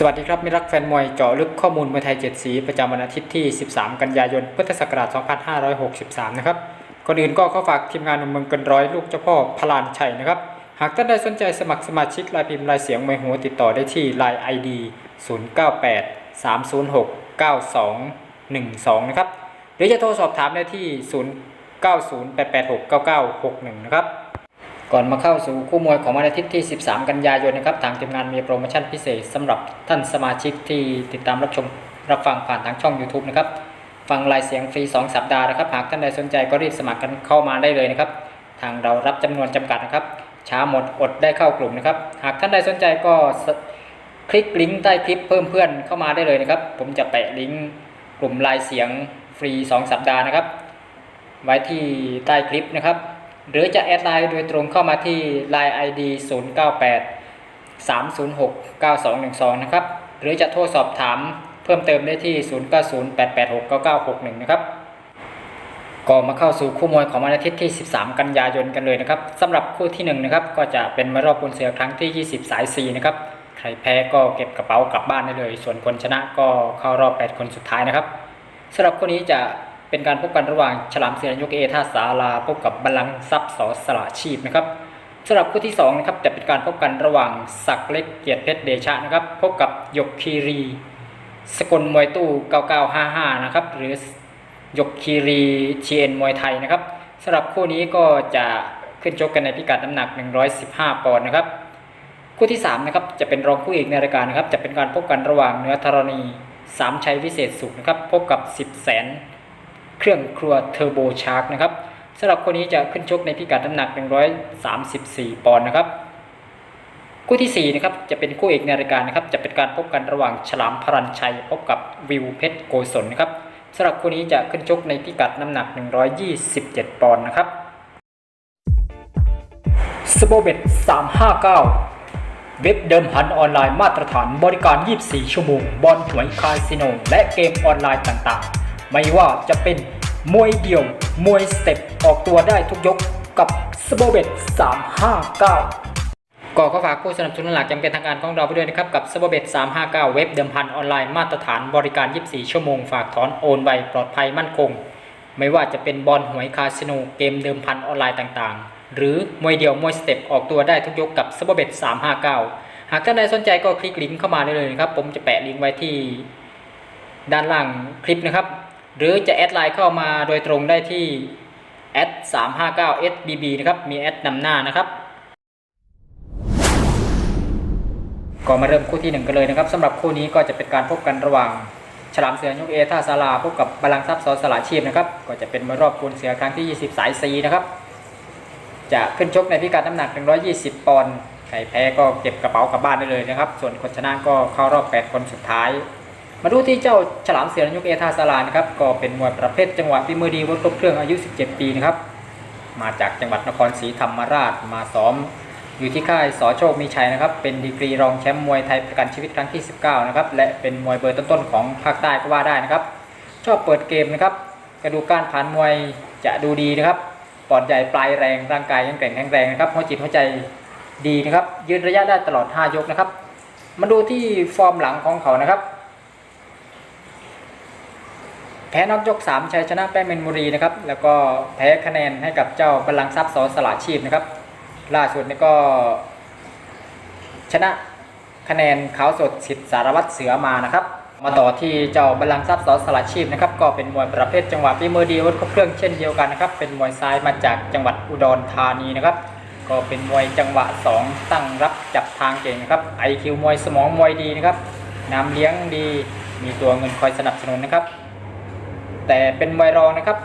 สวัสดีครับมิรักแฟนมวยเจาะลึกข้อมูลมวยไทย 7 สีประจำวันอาทิตย์ที่ 13 กันยายน พุทธศักราช 2563 นะครับก่อนอื่นก็ขอฝากทีมงานหนุ่มเมืองเกันร้อยลูกเจ้าพ่อพลานชัยนะครับ หากท่านใดสนใจสมัครสมาชิกรายพิมพ์รายเสียงมวยหัวติดต่อได้ที่ Line ID 098 306 9212 นะครับ หรือจะโทรสอบถามได้ที่ 090 886 9961 นะครับ ก่อนมาเข้าสู่คู่มวยของวันอาทิตย์ที่ 13 กันยายนนะครับ ทางทีมงานมีโปรโมชั่นพิเศษสำหรับท่านสมาชิกที่ติดตามรับชมรับฟังผ่านทางช่อง YouTube นะครับ ฟังรายเสียงฟรี 2 สัปดาห์นะครับ หากท่านใดสนใจก็รีบสมัครกันเข้ามาได้เลยนะครับ ทางเรารับจำนวนจำกัดนะครับ ช้าหมดอดได้เข้ากลุ่มนะครับ หากท่านใดสนใจก็คลิกลิงก์ใต้คลิปเพิ่มเพื่อนเข้ามาได้เลยนะครับ ผมจะแปะลิงก์กลุ่มรายเสียงฟรี 2 สัปดาห์นะครับ ไว้ที่ใต้คลิปนะครับ หรือจะแอดไลน์โดยตรงเข้ามาที่ Line ID 098 306 9212 นะครับ หรือจะโทรสอบถามเพิ่มเติมได้ที่ 090 886 9961 นะครับก็มาเข้าสู่คู่มวยของวันอาทิตย์ที่ 13 กันยายนกันเลยนะครับสำหรับคู่ที่1นะครับก็จะเป็นมารอบบนเสือครั้งที่ 20 สาย 4 นะครับ ใครแพ้ก็เก็บกระเป๋ากลับบ้านได้เลย ส่วนคนชนะก็เข้ารอบ 8 คนสุดท้ายนะครับสำหรับคู่นี้จะ เป็นการพบกันระหว่างฉลามเสือยกเอท่าสาลาพบกับบัลลังก์ทรัพย์สอสละชีพนะครับสำหรับคู่ที่2นะครับจะเป็นการพบกันระหว่างศักเล็กเกียรติเพชรเดชะนะครับพบกับยกคีรี สกลมวยตู้ 9955 นะครับหรือยกคีรีเชียนมวยไทยนะครับสำหรับคู่นี้ก็จะขึ้นชกกันในพิกัดน้ำหนัก 115 ปอนด์นะครับคู่ที่3นะครับจะเป็นรองคู่เอกในรายการนะครับจะเป็นการพบกันระหว่างเนื้อธรณีสามชัยวิเศษสุขนะครับพบกับ 10 แสน เครื่องครัวเทอร์โบชาร์กนะครับสำหรับคนนี้จะขึ้นชกในพิกัดน้ำหนัก 134 ปอนด์นะครับคู่ที่4นะครับจะเป็นคู่เอกในรายการนะครับจะเป็นการพบกันระหว่างฉลามพรัญชัยพบกับวิวเพชรโกศลนะครับสำหรับคู่นี้จะขึ้นชกในพิกัดน้ำหนัก 127 ปอนด์นะครับสโบเบต359 เว็บเดิมพันออนไลน์มาตรฐานบริการ 24 ชั่วโมง บอลหวยคาสิโน และเกมออนไลน์ต่างๆ ไม่ว่าจะเป็นมวยเดี่ยว มวยสเต็ปออกตัวได้ทุกยกกับสโบเบต359 ก็ขอฝากผู้สนับสนุนหลักจำเป็นทางการของเราไปด้วยนะครับ กับสโบเบต359 เว็บเดิมพันออนไลน์มาตรฐานบริการ 24 ชั่วโมงฝากถอนโอนไวปลอดภัยมั่นคง ไม่ว่าจะเป็นบอลหวยคาสิโนเกมเดิมพันออนไลน์ต่างๆ หรือมวยเดี่ยวมวยสเต็ปออกตัวได้ทุกยกกับสโบเบต359 หากท่านใดสนใจก็คลิกลิงก์เข้ามาได้เลยนะครับผมจะแปะลิงก์ไว้ที่ด้านล่างคลิปนะครับ หรือจะแอดไลน์เข้ามาโดยตรงได้ที่แอด359 SBB นะครับมีแอดนำหน้านะครับก็มาเริ่มคู่ที่หนึ่งกันเลยนะครับสำหรับคู่นี้ก็จะเป็นการพบกันระหว่าง ฉลามเสือยกเอท่าศาลาพบกับบาลังทรัพย์สอสละชีพนะครับก็จะเป็นมวยรอบปูนเสือครั้งที่ 20 สายซีนะครับจะขึ้นชกในพิกัดน้ำหนัก 120 ปอนด์ใครแพ้ก็เก็บกระเป๋ากลับบ้านได้เลยนะครับ ส่วนคนชนะก็เข้ารอบ 8 คนสุดท้าย มาดูที่เจ้าฉลามเสือยกเอทาศาลานะครับก็เป็นมวยประเภทจังหวะฝีมือดีวัดครบเครื่องอายุ 17 ปีนะครับมาจากจังหวัดนครศรีธรรมราชมาซ้อมอยู่ที่ค่ายสอโชคมีชัยนะครับ เป็นดีกรีรองแชมป์มวยไทยประกันชีวิตครั้งที่ 19 นะครับ และเป็นมวยเบอร์ต้นๆของภาคใต้ก็ว่าได้นะครับ ชอบเปิดเกมนะครับ กระดูกการผ่านมวยจะดูดีนะครับปอดใหญ่ปลายแรงร่างกายยังแกร่งแข็งแรงนะครับหัวจิตหัวใจดีนะครับ ยืนระยะได้ตลอด 5 ยกนะครับ มาดูที่ฟอร์มหลังของเขานะครับ แพ้นอกยก 3 ชัยชนะแป้งเมนบุรีนะครับ แล้วก็แพ้คะแนนให้กับเจ้าบลังทรัพย์สอสละชีพนะครับ ล่าสุดนี่ก็ชนะคะแนนขาวสดสิทธิสารวัตรเสือมานะครับ มาต่อที่เจ้าบลังทรัพย์สอสละชีพนะครับ ก็เป็นมวยประเภทจังหวะฝีมือดีวุธครบเครื่องเช่นเดียวกันนะครับ เป็นมวยซ้ายมาจากจังหวัดอุดรธานีนะครับ ก็เป็นมวยจังหวะ 2 ตั้งรับจับทางเก่งนะครับไอคิวมวยสมองมวยดีนะครับน้ำเลี้ยงดี มีตัวเงินคอยสนับสนุนนะครับ แต่เป็นมวยรองนะครับ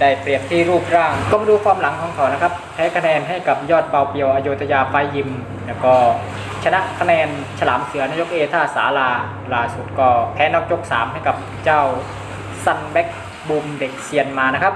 ได้เปรียบที่รูปร่าง ก็มาดูความหลังของเขานะครับแพ้คะแนนให้กับยอดเบาเปียวอโยธยาไฟยิม แล้วก็ชนะคะแนนฉลามเสือนายกเอท่าสาลาล่าสุดก็แพ้นอกยก 3 ให้กับเจ้าซันแบ็กบูมเด็กเซียนมานะครับ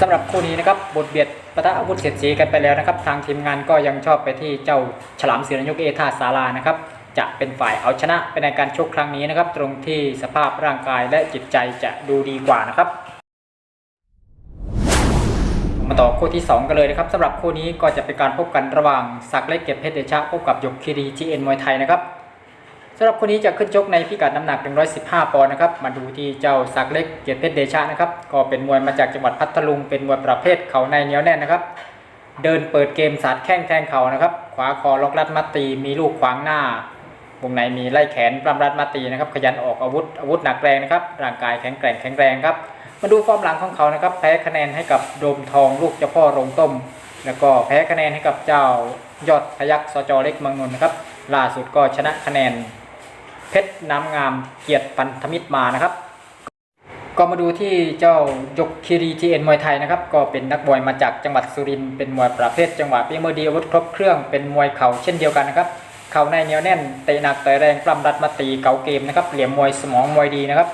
สำหรับคู่นี้นะครับบทเบียดปะทะอาวุธเสียดสีกันไปแล้วนะครับ ทางทีมงานก็ยังชอบไปที่เจ้าฉลามเสือนายกเอท่าสาลานะครับ จะเป็นฝ่ายเอาชนะไปในการชกครั้งนี้นะครับ ตรงที่สภาพร่างกายและจิตใจจะดูดีกว่านะครับ มาต่อคู่ที่ 2 กันเลยนะครับสำหรับคู่นี้ก็จะเป็นการพบกันระหว่างศักเล็กเก็บเพชรเดชะพบกับยกคีรีจีเอ็นมวยไทยนะครับสำหรับคนนี้จะขึ้นชกในพิกัดน้ำหนัก 115 ปอนด์นะครับ มาดูที่เจ้าสักเล็กเกียรติเพชรเดชะนะครับ ก็เป็นมวยมาจากจังหวัดพัทลุง เป็นมวยประเภทเข่าในเหนียวแน่นนะครับ เดินเปิดเกมสาดแข้งแทงเข่านะครับ ขวาคอล็อกรัดมัดตี มีลูกขวางหน้า วงในมีไล่แขนปล้ำรัดมัดตีนะครับขยันออกอาวุธอาวุธหนักแรงนะครับร่างกายแข็งแกร่งแข็งแรงครับมาดูฟอร์มหลังของเขานะครับแพ้คะแนนให้กับโดมทองลูกเจ้าพ่อโรงต้ม แล้วก็แพ้คะแนนให้กับเจ้ายอดพยักสจเล็กเมืองนนท์นะครับล่าสุดก็ชนะคะแนน เพชรน้ำงามเกียรติพันธมิตรมานะครับ ก็มาดูที่เจ้ายกคีรีทีเอ็นมวยไทยนะครับ ก็เป็นนักมวยมาจากจังหวัดสุรินทร์เป็นมวยประเภทจังหวะปีมือดีอาวุธครบเครื่องเป็นมวยเข่าเช่นเดียวกันนะครับ เข่าในเหนียวแน่นเตะหนักต่อยแรงปล้ำรัดมาตีเก่าเกมนะครับเหลี่ยมมวยสมองมวยดีนะครับ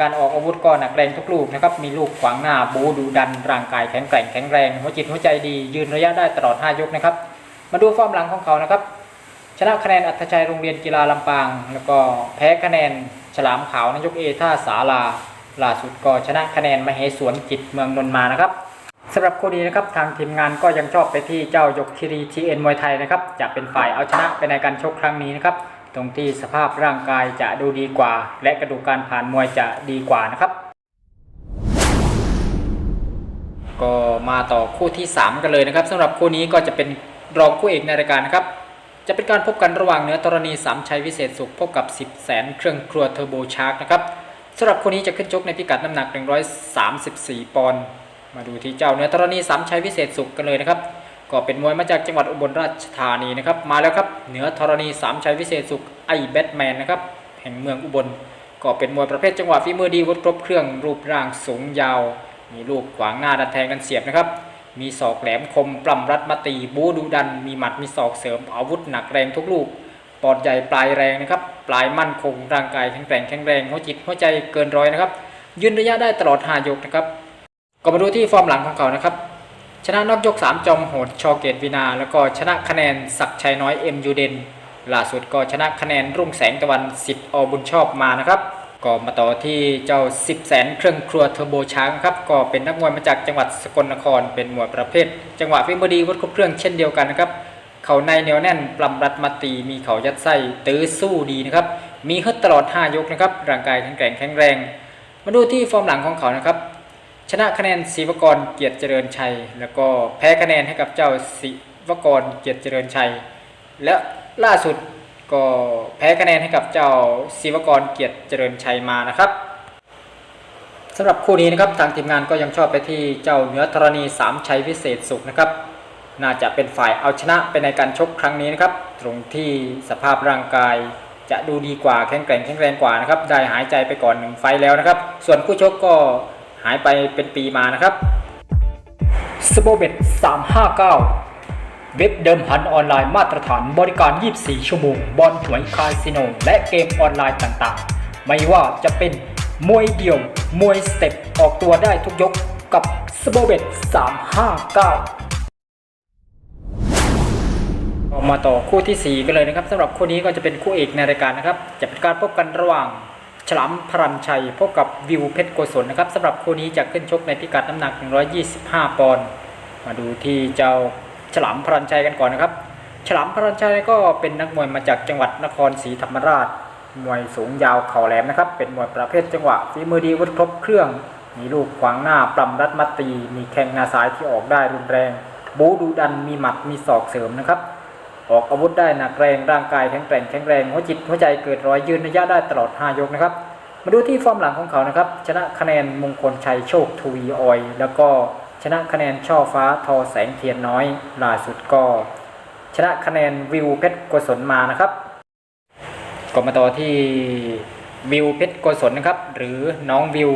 การออกอาวุธก็หนักแรงทุกลูกนะครับมีลูกขวางหน้าบูดูดัน ร่างกายแข็งแกร่งแข็งแรงหัวจิตหัวใจดียืนระยะได้ตลอด 5 ยกนะครับ มาดูฟอร์มหลังของเขานะครับชนะคะแนนอัธชัยโรงเรียนกีฬาลำปาง แล้วก็แพ้คะแนนฉลามขาวนายกเอท่าสาลาล่าสุดก็ชนะคะแนนมเหสวนจิตเมืองนนมานะครับ สำหรับคู่นี้นะครับทางทีมงานก็ยังชอบไปที่เจ้ายกคิรีทีเอ็นมวยไทยนะครับจะเป็นฝ่ายเอาชนะไปในการชกครั้งนี้นะครับตรงที่สภาพร่างกายจะดูดีกว่า และกระดูกการผ่านมวยจะดีกว่านะครับ ก็มาต่อคู่ที่ 3 กันเลยนะครับสำหรับคู่นี้ก็จะเป็นรองคู่เอกในรายการนะครับ จะเป็นการพบกันระหว่างเนื้อธรณีสามชัยวิเศษสุขพบกับ 10 แสนเครื่องครัวเทอร์โบชาร์กนะครับสำหรับคู่นี้จะขึ้นชกในพิกัดน้ำหนัก 134 ปอนด์ มาดูที่เจ้าเหนือธรณีสามชัยวิเศษสุขกันเลยนะครับ ก็เป็นมวยมาจากจังหวัดอุบลราชธานีนะครับ มาแล้วครับเหนือธรณีสามชัยวิเศษสุขไอแบทแมนนะครับแห่งเมืองอุบล ก็เป็นมวยประเภทจังหวะฝีมือดีวุฒิครบเครื่องรูปร่างสูงยาว มีลูกขวางหน้าดันแทงกันเสียบนะครับ มีศอกแหลมคมปล้ำรัดมาตีบูดูดัน มีหมัดมีศอกเสริมอาวุธหนักแรงทุกลูกปอดใหญ่ปลายแรงนะครับปลายมั่นคงร่างกายแข็งแกร่งแข็งแรงหัวจิตหัวใจเกินร้อยนะครับยืนระยะได้ตลอด5ยกนะครับ ก็มาดูที่ฟอร์มหลังของเขานะครับ ชนะนอกยก 3 จอมโหดชอเกตวินา แล้วก็ชนะคะแนนศักชัยน้อยเอ็มยูเดนล่าสุดก็ชนะคะแนนรุ่งแสงตะวันสิทธิ์อบุญชอบมานะครับก็มาต่อที่เจ้า 10 แสนเครื่องครัวเทอร์โบช้างครับก็เป็นนักมวยมาจากจังหวัดสกลนคร เป็นมวยประเภท จังหวะฟิมบดีวัดครบเครื่องเช่นเดียวกันนะครับเขาในเหนียวแน่นปลำรัดมาตีมีเขายัดไส้ตื้อสู้ดีนะครับมีฮึดตลอด 5 ยกนะครับร่างกายแข็งแกร่งแข็งแรง มาดูที่ฟอร์มหลังของเขานะครับ ชนะคะแนนศิวกรเกียรติเจริญชัย แล้วก็แพ้คะแนนให้กับเจ้าศิวกรเกียรติเจริญชัย และล่าสุดก็แพ้คะแนนให้กับเจ้าศิวกรเกียรติเจริญชัยมานะครับสำหรับคู่นี้นะครับทางทีมงานก็ยังชอบไปที่เจ้าเหนือธรณีสามชัยวิเศษสุขนะครับ น่าจะเป็นฝ่ายเอาชนะไปในการชกครั้งนี้นะครับ ตรงที่สภาพร่างกายจะดูดีกว่าแข็งแกร่งแข็งแรงกว่านะครับ ได้หายใจไปก่อนหนึ่งไฟแล้วนะครับ ส่วนผู้ชกก็ หายไปเป็นปีมานะครับสโบเบต359 เว็บเดิมพันออนไลน์มาตรฐานบริการ 24 ชั่วโมง บอลหวยคาสิโน และเกมออนไลน์ต่างๆ ไม่ว่าจะเป็นมวยเดี่ยว มวยสเต็ป ออกตัวได้ทุกยกกับสโบเบต359มาต่อคู่ทีสี่ 4 กันเลยนะครับสำหรับคู่นี้ก็จะเป็นคู่เอกในรายการนะครับ จะเป็นการพบกันระหว่าง ฉลามพรัญชัยพบกับวิวเพชรโกศลนะครับสำหรับคู่นี้จะขึ้นชกในพิกัดน้ำหนัก 125 ปอนด์มาดูที่เจ้าฉลามพรัญชัยกันก่อนนะครับ ฉลามพรัญชัยก็เป็นนักมวยมาจากจังหวัดนครศรีธรรมราช มวยสูงยาวเข่าแหลมนะครับ เป็นมวยประเภทจังหวะฝีมือดีวุฒิครบเครื่อง มีลูกขวางหน้าปล้ำรัดมัดตี มีแข้งหน้าซ้ายที่ออกได้รุนแรง บูดูดันมีหมัดมีศอกเสริมนะครับ ออกอาวุธได้หนักแรงร่างกายแข็งแกร่งแข็งแรงหัวจิตหัวใจเกิดรอยยืนระยะได้ตลอด 5 ยกนะครับ มาดูที่ฟอร์มหลังของเขานะครับ ชนะคะแนนมงคลชัยโชคทวีออย แล้วก็ชนะคะแนนช่อฟ้าทอแสงเทียนน้อยล่าสุดก็ชนะคะแนนวิวเพชรโกศลมานะครับก็มาต่อที่วิวเพชรโกศลนะครับ หรือน้องวิว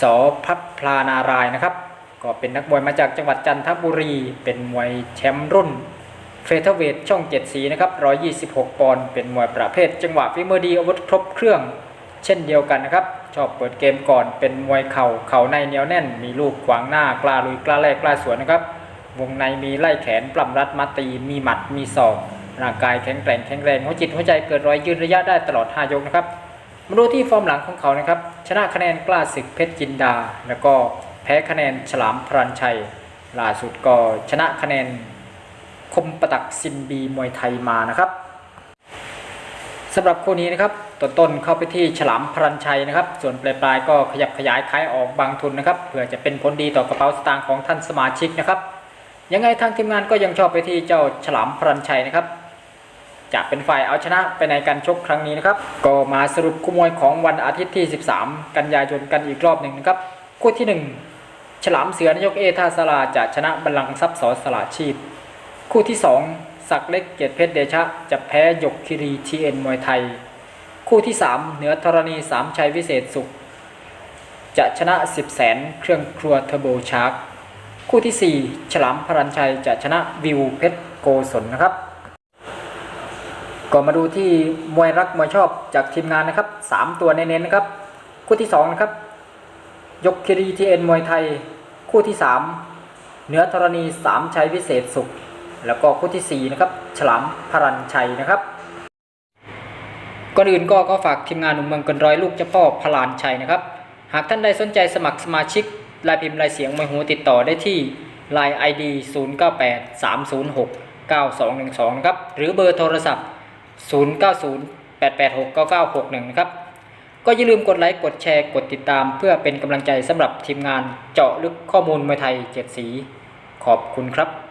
สพัฒพลานารายนะครับ ก็เป็นนักมวยมาจากจังหวัดจันทบุรี เป็นมวยแชมป์รุ่น เฟเธอร์เวทช่องเจ็ดสีนะครับ126 ปอนด์เป็นมวยประเภท จังหวะฝีมือดีอาวุธครบเครื่อง เช่นเดียวกันนะครับ ชอบเปิดเกมก่อนเป็นมวยเข่าเข่าในเหนียวแน่น มีลูกขวางหน้ากล้าลุยกล้าแลกกล้าสวนนะครับ วงในมีไล่แขนปล้ำรัดมาตี มีหมัดมีศอกร่างกายแข็งแกร่งแข็งแรงหัวจิตหัวใจเกิดรอยยืนระยะได้ตลอด 5 ยกนะครับมาดูที่ฟอร์มหลังของเขานะครับ ชนะคะแนนกล้าศึกเพชรจินดา แล้วก็แพ้คะแนนฉลามพรัญชัยล่าสุดก็ชนะคะแนน คมประตักซินบีมวยไทยมานะครับสำหรับคู่นี้นะครับต้นต้นเข้าไปที่ฉลามพรัญชัยนะครับ ส่วนปลายปลายก็ขยับขยายขายออกบางทุนนะครับเพื่อจะเป็นผลดีต่อกระเป๋าสตางค์ของท่านสมาชิกนะครับยังไงทางทีมงานก็ยังชอบไปที่เจ้าฉลามพรัญชัยนะครับจะเป็นฝ่ายเอาชนะไปในการชกครั้งนี้นะครับ ก็มาสรุปคู่มวยของวันอาทิตย์ที่ 13 กันยายนกันอีกรอบหนึ่งนะครับ คู่ที่ 1 ฉลามเสือนายกเอท่าสลาจะชนะบัลลังก์ทรัพย์สอสลาชีพ คู่ที่ 2 ศักเล็กเกียรติเพชรเดชะ จะแพ้ยกคิรีทีเอ็นมวยไทย คู่ที่ 3 เหนือธรณีสามชัยวิเศษสุข จะชนะ10แสนเครื่องครัวเทอร์โบชาร์กคู่ทีสี่ 4 ฉลามพรัญชัยจะชนะวิวเพชรโกศลนะครับก็มาดูที่มวยรักมวยชอบจากทีมงานนะครับ 3 ตัวเน้นๆนะครับ คู่ที่2นะครับยกคิรีทีเอ็นมวยไทย คู่ที่ 3 เหนือธรณีสามชัยวิเศษสุข แล้วก็คู่ทีสี่4นะครับฉลามพรัญชัยนะครับก่อนอื่นก็ก็ฝากทีมงานหนุ่มเมืองกันร้อยลูกเจ้าพ่อพลานชัยนะครับ หากท่านใดสนใจสมัครสมาชิกลายพิมพ์ลายเสียงมวยหูติดต่อได้ที่ Line ID 098 306 9212 นะครับ หรือเบอร์โทรศัพท์ 090 886 9961 นะครับ ก็อย่าลืมกดไลค์ กดแชร์ กดติดตาม เพื่อเป็นกำลังใจสำหรับทีมงานเจาะลึกข้อมูลมวยไทย7สี ขอบคุณครับ